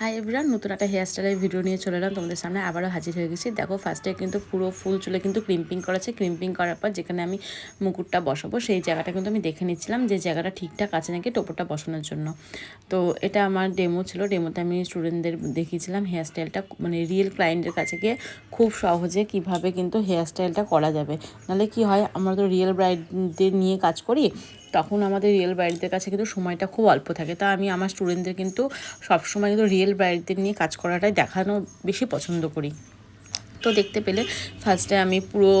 Hi everyone, নতুন একটা hair স্টাইলের ভিডিও নিয়ে চলে এলাম। তোমাদের সামনে আবারও হাজির হয়ে গেছি। দেখো ফার্স্টে কিন্তু পুরো ফুল চুলে কিন্তু ক্রিম্পিং করেছে। ক্রিম্পিং করার পর যেখানে আমি মুকুটটা বসাবো, সেই জায়গাটা কিন্তু আমি দেখে নিচ্ছিলাম যে জায়গাটা ঠিকঠাক আছে নাকি টোপোটা বসানোর জন্য। তো এটা আমার ডেমো ছিল। ডেমোতে আমি স্টুডেন্টদের দেখিয়েছিলাম হেয়ার স্টাইলটা মানে রিয়েল ক্লায়েন্টের কাছে গিয়ে খুব সহজে কীভাবে কিন্তু হেয়ার স্টাইলটা করা যাবে। নাহলে কি হয়, আমরা তো রিয়েল ব্রাইডদের নিয়ে কাজ করি তখন আমাদের রিয়েল ব্রাইডদের কাছে কিন্তু সময়টা খুব অল্প থাকে। তা আমি আমার স্টুডেন্টদের কিন্তু সবসময় কিন্তু রিয়েল ব্রাইডদের নিয়ে কাজ করাটাই দেখানো বেশি পছন্দ করি। তো দেখতে পেলে ফার্স্টে আমি পুরো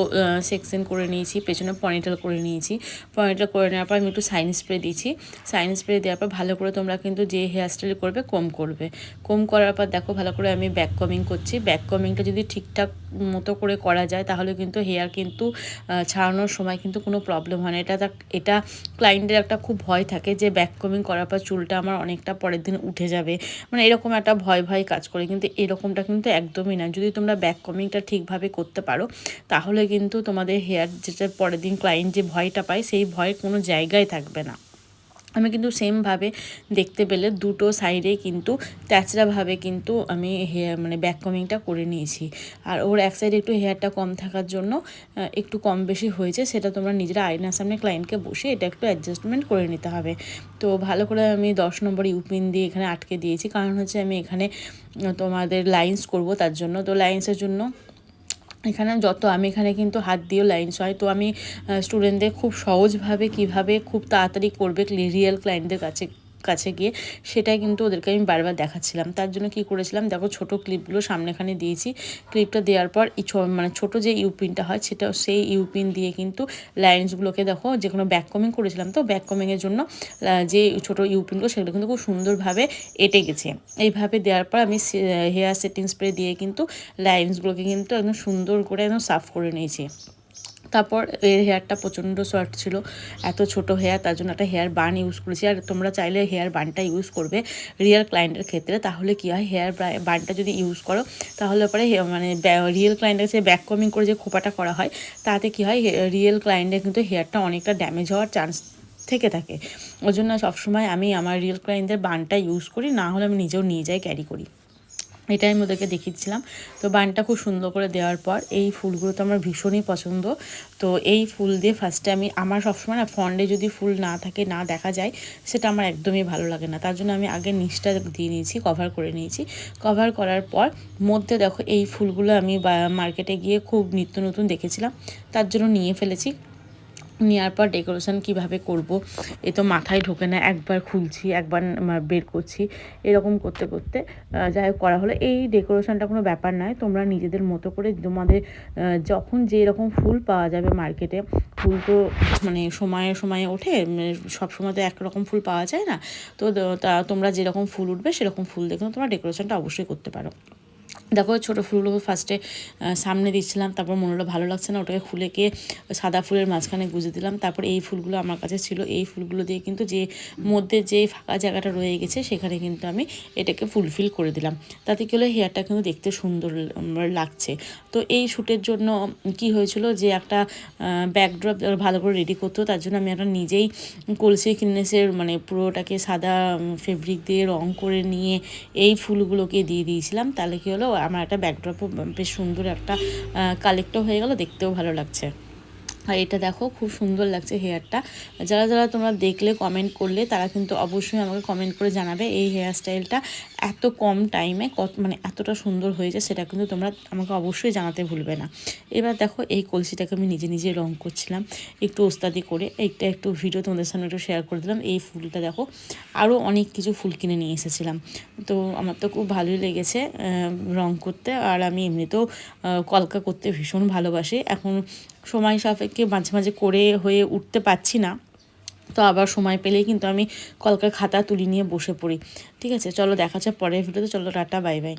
সেকশন করে নিয়েছি, পেছনে পনিটেল করে নিয়েছি। পনিটেল করে নেওয়ার পর আমি একটু সাইন স্প্রে দিয়েছি। সাইন স্প্রে দেওয়ার পর ভালো করে তোমরা কিন্তু যে হেয়ার স্টাইল করবে কম করবে। কম করার পর দেখো ভালো করে আমি ব্যাক কমিং করছি। ব্যাক কমিংটা যদি ঠিকঠাক মতো করে করা যায়, তাহলে কিন্তু হেয়ার কিন্তু ছাড়ানোর সময় কিন্তু কোনো প্রবলেম হয় না। এটা এটা ক্লায়েন্টের একটা খুব ভয় থাকে যে ব্যাক কমিং করার পর চুলটা আমার অনেকটা পরের দিন উঠে যাবে। মানে এরকম একটা ভয় ভয় কাজ করে। কিন্তু এরকমটা কিন্তু একদমই না। যদি তোমরা ব্যাক কমিং কাটিংটা ঠিকভাবে করতে পারো, তাহলে কিন্তু তোমাদের হেয়ার যেটা পরের দিন ক্লায়েন্ট যে ভয়টা পায়, সেই ভয় কোনো জায়গায় থাকবে না। আমি কিন্তু সেমভাবে দেখতে পেলে দুটো সাইডে কিন্তু ট্যাচড়াভাবে কিন্তু আমি হেয়ার মানে ব্যাক কমিংটা করে নিয়েছি। আর ওর এক সাইডে একটু হেয়ারটা কম থাকার জন্য একটু কম বেশি হয়েছে, সেটা তোমরা নিজেরা আয়নার সামনে ক্লায়েন্টকে বসে এটা একটু অ্যাডজাস্টমেন্ট করে নিতে হবে। তো ভালো করে আমি দশ নম্বর ইউপিন দিয়ে এখানে আটকে দিয়েছি, কারণ হচ্ছে আমি এখানে তোমাদের লাইন্স করব তার জন্য। তো লাইন্সের জন্য এখানে যত আমি এখানে কিন্তু হাত দিয়েও লাইন হয় তো আমি স্টুডেন্টদের খুব সহজভাবে কীভাবে খুব তাড়াতাড়ি করবে রিয়েল ক্লায়েন্টদের কাছে। কাছে গিয়ে সেটাই কিন্তু ওদেরকে আমি বারবার দেখাচ্ছিলাম। তার জন্য কি করেছিলাম? দেখো ছোট ক্লিপগুলো সামনেখানে দিয়েছি। ক্লিপটা দেওয়ার পর মানে ছোট যে ইউপিনটা হয় সেটা সেই ইউপিন দিয়ে কিন্তু লাইন্সগুলোকে দেখো, যে কোনো ব্যাক কমিং করেছিলাম তো ব্যাক কমিংয়ের জন্য যে ছোট ইউপিনগুলো সেগুলো কিন্তু খুব সুন্দরভাবে এটে গেছে। এইভাবে দেওয়ার পর আমি হেয়ার সেটিং স্প্রে দিয়ে কিন্তু লাইন্সগুলোকে কিন্তু একদম সুন্দর করে একদম সাফ করে নিয়েছি। তারপর এর হেয়ারটা প্রচণ্ড শর্ট ছিল, এত ছোট হেয়ার, তার জন্য একটা হেয়ার বান ইউজ করেছি। আর তোমরা চাইলে হেয়ার বানটা ইউজ করবে রিয়েল ক্লায়েন্টের ক্ষেত্রে, তাহলে কী হয়? হেয়ার বানটা যদি ইউজ করো, তাহলে পরে মানে রিয়েল ক্লায়েন্টের কাছে ব্যাক কমিং করে যে খোপাটা করা হয়, তাতে কী হয়? রিয়েল ক্লায়েন্টের কিন্তু হেয়ারটা অনেকটা ড্যামেজ হওয়ার চান্স থেকে থাকে। ওই জন্য সবসময় আমি আমার রিয়েল ক্লায়েন্টদের বানটা ইউজ করি, না হলে আমি নিজেও নিয়ে যাই ক্যারি করি। এটাই আমি ওদেরকে দেখিয়েছিলাম। তো বানটা খুব সুন্দর করে দেওয়ার পর এই ফুলগুলো তো আমার ভীষণই পছন্দ। তো এই ফুল দিয়ে ফার্স্টে আমি, আমার সবসময় না ফন্ডে যদি ফুল না থাকে, না দেখা যায়, সেটা আমার একদমই ভালো লাগে না। তার জন্য আমি আগে নিচটা দিয়ে নিয়েছি কভার করে নিয়েছি। কভার করার পর মধ্যে দেখো এই ফুলগুলো আমি মার্কেটে গিয়ে খুব নিত্য নতুন দেখেছিলাম। তার জন্য নিয়ে ফেলেছি। নেওয়ার পর ডেকোরেশন কীভাবে করব, এ তো মাথায় ঢোকে না, একবার খুলছি, একবার বের করছি, এরকম করতে করতে যাই হোক করা হলো। এই ডেকোরেশনটা কোনো ব্যাপার নয়, তোমরা নিজেদের মতো করে তোমাদের যখন যে রকম ফুল পাওয়া যাবে মার্কেটে ফুল তো মানে সময়ে সময়ে ওঠে সব সময় তো একরকম ফুল পাওয়া যায় না, তো তা তোমরা যেরকম ফুল উঠবে সেরকম ফুল দেখে তোমরা ডেকোরেশনটা অবশ্যই করতে পারো। দেখো ছোটো ফুলগুলো ফার্স্টে সামনে দিচ্ছিলাম, তারপর মনে হলো ভালো লাগছে না, ওটাকে খুলে গিয়ে সাদা ফুলের মাঝখানে গুঁজে দিলাম। তারপর এই ফুলগুলো আমার কাছে ছিল, এই ফুলগুলো দিয়ে কিন্তু যে মধ্যে যে ফাঁকা জায়গাটা রয়ে গেছে, সেখানে কিন্তু আমি এটাকে ফুলফিল করে দিলাম। তাতে কি হলো হেয়ারটা কিন্তু দেখতে সুন্দর লাগছে। তো এই শ্যুটের জন্য কি হয়েছিল যে একটা ব্যাকড্রপ ভালো করে রেডি করতো তার জন্য আমি একটা নিজেই কলসি কিনেসের মানে পুরোটাকে সাদা ফেব্রিক দিয়ে রং করে নিয়ে এই ফুলগুলোকে দিয়ে দিয়েছিলাম। তাহলে কী হলো আমার একটা ব্যাকড্রপও বেশ সুন্দর একটা কালেক্টও হয়ে গেল দেখতেও ভালো লাগছে। আর এটা দেখো, খুব সুন্দর লাগছে হেয়ারটা যারা যারা তোমরা দেখলে কমেন্ট করলে, তারা কিন্তু অবশ্যই আমাকে কমেন্ট করে জানাবে এই হেয়ার স্টাইলটা এত কম টাইমে কত মানে এতটা সুন্দর হয়েছে সেটা কিন্তু তোমরা আমাকে অবশ্যই জানাতে ভুলবে না। এবার দেখো, এই কলসিটাকে আমি নিজে নিজে রং করছিলাম। একটু ওস্তাদি করে এইটা একটু ভিডিও তোমাদের সামনে একটু শেয়ার করে দিলাম। এই ফুলটা দেখো আরও অনেক কিছু ফুল কিনে নিয়ে এসেছিলাম। তো আমার তো খুব ভালোই লেগেছে রং করতে। আর আমি এমনিতেও কলকা করতে ভীষণ ভালোবাসি। এখন সময় সাপেক্ষে মাঝে মাঝে করে হয়ে উঠতে পারছি না। তো আবার সময় পেলেই কিন্তু আমি কলকার খাতা তুলি নিয়ে বসে পড়ি। ঠিক আছে, চলো দেখা যাচ্ছে পরের ভিডিওতে চলো টাটা বাই বাই